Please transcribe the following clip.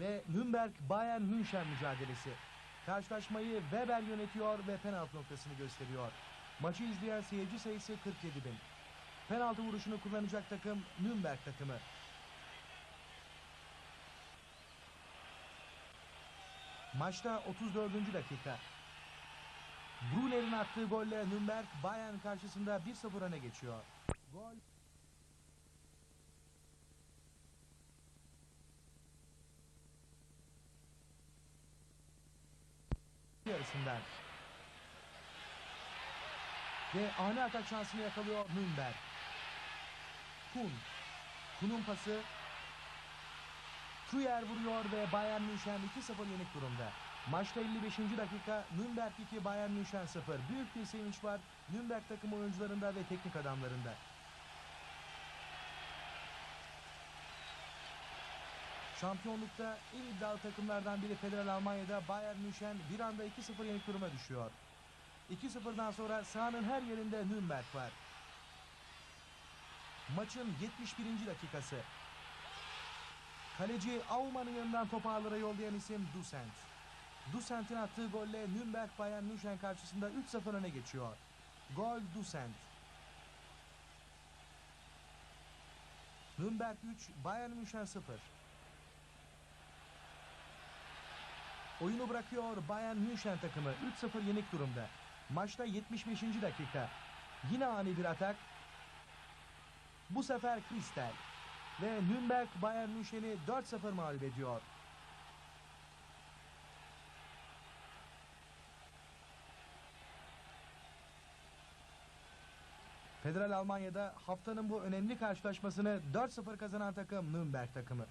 ve Nürnberg Bayern München mücadelesi. Karşılaşmayı Weber yönetiyor ve penaltı noktasını gösteriyor. Maçı izleyen seyirci sayısı 47 bin. Penaltı vuruşunu kullanacak takım Nürnberg takımı. Maçta 34. dakika. Brunner'in attığı golle Nürnberg Bayern karşısında 1-0 öne geçiyor. Gol yarısından. Ve ani atak şansını yakalıyor Nürnberg. Kun. Kun'un pası. Truyer vuruyor ve Bayern München 2-0 yenik durumda. Maçta 55. dakika Nürnberg 2 Bayern München 0. Büyük bir sevinç var Nürnberg takım oyuncularında ve teknik adamlarında. Şampiyonlukta en iddialı takımlardan biri Federal Almanya'da Bayern München bir anda 2-0 yenik duruma düşüyor. 2-0'dan sonra sahanın her yerinde Nürnberg var. Maçın 71. dakikası. Kaleci Aumann'ın yanından topu ağlara yollayan isim Dusent. Dusent'in attığı golle Nürnberg Bayern München karşısında 3-0 öne geçiyor. Gol Dusent. Nürnberg 3, Bayern München 0. Oyunu bırakıyor Bayern München takımı 3-0 yenik durumda. Maçta 75. dakika. Yine ani bir atak. Bu sefer Kristel. Ve Nürnberg Bayern München'i 4-0 mağlup ediyor. Federal Almanya'da haftanın bu önemli karşılaşmasını 4-0 kazanan takım Nürnberg takımı.